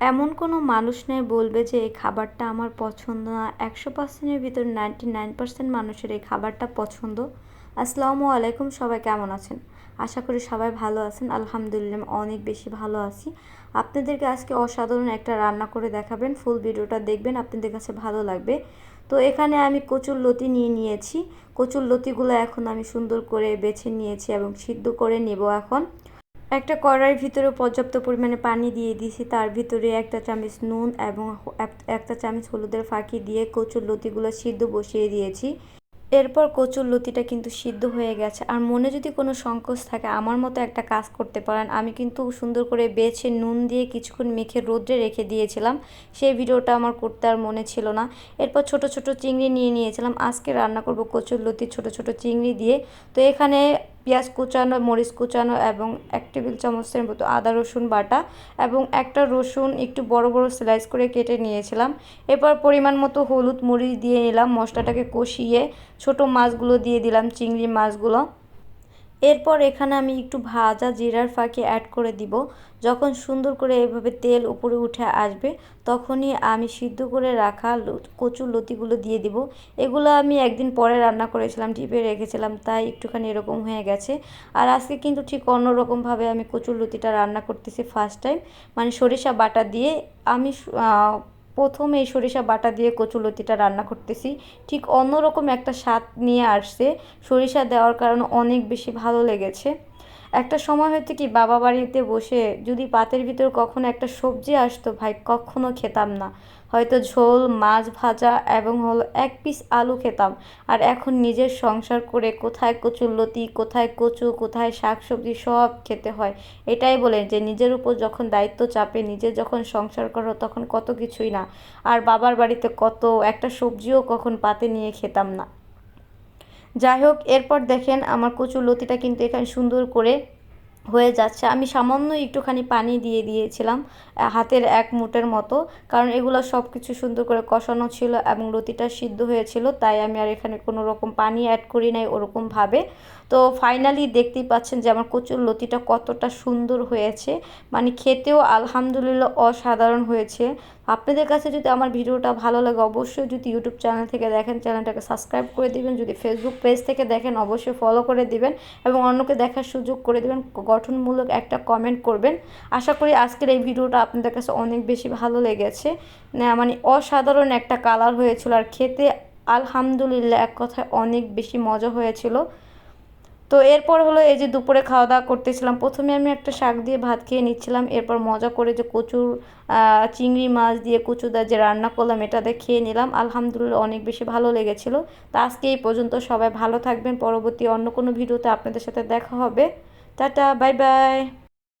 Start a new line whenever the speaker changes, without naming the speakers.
এমন কোনো মানুষ নেই বলবে যে এই খাবারটা আমার পছন্দ না। একশো পার্সেন্টের ভিতর নাইনটি নাইন পার্সেন্ট মানুষের এই খাবারটা পছন্দ। আসসালামু আলাইকুম, সবাই কেমন আছেন? আশা করি সবাই ভালো আছেন। আলহামদুলিল্লাহ অনেক বেশি ভালো আছি। আপনাদেরকে আজকে অসাধারণ একটা রান্না করে দেখাবেন। ফুল ভিডিওটা দেখবেন, আপনাদের কাছে ভালো লাগবে। তো এখানে আমি কচুর লতি নিয়ে নিয়েছি। কচুর লতিগুলো এখন আমি সুন্দর করে বেছে নিয়েছি এবং সিদ্ধ করে নেব এখন। একটা কড়াইয়ের ভিতরে পর্যাপ্ত পরিমাণে পানি দিয়ে দিয়েছি। তার ভিতরে একটা চামচ নুন এবং একটা চামচ হলুদের ফাঁকি দিয়ে কচুর লতিগুলো সিদ্ধ বসিয়ে দিয়েছি। এরপর কচুর লতিটা কিন্তু সিদ্ধ হয়ে গেছে। আর মনে যদি কোনো সংকোচ থাকে, আমার মতো একটা কাজ করতে পারেন। আমি কিন্তু সুন্দর করে বেছে নুন দিয়ে কিছুক্ষণ মেখে রোদ্রে রেখে দিয়েছিলাম। সেই ভিডিওটা আমার করতে আর মনে ছিল না। এরপর ছোট ছোট চিংড়ি নিয়ে নিয়েছিলাম। আজকে রান্না করব কচুর লতি ছোট ছোট চিংড়ি দিয়ে। তো এখানে পেঁয়াজ কুচানো, মরিচ কুচানো এবং এক টেবিল চামচের মতো আদা, রসুন বাটা এবং একটা রসুন একটু বড় বড় স্লাইস করে কেটে নিয়েছিলাম। এরপর পরিমাণ মতো হলুদ মরিচ দিয়ে নিলাম, মশলাটাকে কষিয়ে ছোট মাছগুলো দিয়ে দিলাম, চিংড়ি মাছগুলো। এরপর এখানে আমি একটু ভাজা জিরার ফাঁকে অ্যাড করে দিব। যখন সুন্দর করে এভাবে তেল উপরে উঠে আসবে, তখনই আমি সিদ্ধ করে রাখা কচুর লতিগুলো দিয়ে দিব। এগুলো আমি একদিন পরে রান্না করেছিলাম টিপে রেখেছিলাম, তাই একটুখানি এরকম হয়ে গেছে। আর আজকে কিন্তু ঠিক অন্যরকমভাবে আমি কচুর লতিটা রান্না করতেছি ফার্স্ট টাইম মানে সরিষা বাটা দিয়ে আমি প্রথম এই সরিষা বাটা দিয়ে কচুলতিটা রান্না করতেছি। ঠিক অন্যরকম একটা স্বাদ নিয়ে আসছে। সরিষা দেওয়ার কারণে অনেক বেশি ভালো লেগেছে। একটা সময় হয়তো কি, বাবা বাড়িতে বসে যদি পাতের ভিতর কখনো একটা সবজি আসতো, ভাই কখনো খেতাম না। হয়তো ঝোল, মাছ ভাজা এবং হলো এক পিস আলু খেতাম। আর এখন নিজের সংসার করে কোথায় কচুরলতি কোথায় কচু, কোথায় শাক সবজি সব খেতে হয়। এটাই বলে যে নিজের উপর যখন দায়িত্ব চাপে, নিজে যখন সংসার করো তখন কত কিছুই না। আর বাবার বাড়িতে কত একটা সবজিও কখন পাতে নিয়ে খেতাম না। যাই হোক এরপর দেখেন আমার কচুর লতিটা কিন্তু এখানে সুন্দর করে হয়ে যাচ্ছে। আমি সামান্য একটুখানি পানি দিয়ে দিয়েছিলাম হাতের এক মুটের মতো, কারণ এগুলো সব কিছু সুন্দর করে কষানো ছিল এবং লতিটা সিদ্ধ হয়েছিল, তাই আমি আর এখানে কোনো রকম পানি অ্যাড করি নাই ওরকমভাবে। তো ফাইনালি দেখতেই পাচ্ছেন যে আমার কচুর লতিটা কতটা সুন্দর হয়েছে। মানে খেতেও আলহামদুলিল্লাহ অসাধারণ হয়েছে। আপনাদের কাছে যদি আমার ভিডিওটা ভালো লাগে, অবশ্যই যদি ইউটিউব চ্যানেল থেকে দেখেন চ্যানেলটাকে সাবস্ক্রাইব করে দিবেন। যদি ফেসবুক পেজ থেকে দেখেন, অবশ্যই ফলো করে দিবেন এবং অন্যকে দেখার সুযোগ করে দিবেন। গঠনমূলক একটা কমেন্ট করবেন। আশা করি আজকের এই ভিডিওটা আপনাদের কাছে অনেক বেশি ভালো লেগেছে। মানে অসাধারণ একটা কালার হয়েছিল আর খেতে আলহামদুলিল্লাহ এক কথায় অনেক বেশি মজা হয়েছিল। তো এরপর হলো এই যে দুপুরে খাওয়া দাওয়া করতেছিলাম। প্রথমে আমি একটা শাক দিয়ে ভাত খেয়ে নিচ্ছিলাম। এরপর মজা করে যে কচুর চিংড়ি মাছ দিয়ে কচুদা যে রান্না করলাম এটাতে খেয়ে নিলাম। আলহামদুলিল্লাহ অনেক বেশি ভালো লেগেছিল। তো আজকে এই পর্যন্ত সবাই ভালো থাকবেন। পরবর্তী অন্য কোনো ভিডিওতে আপনাদের সাথে দেখা হবে। Tata bye bye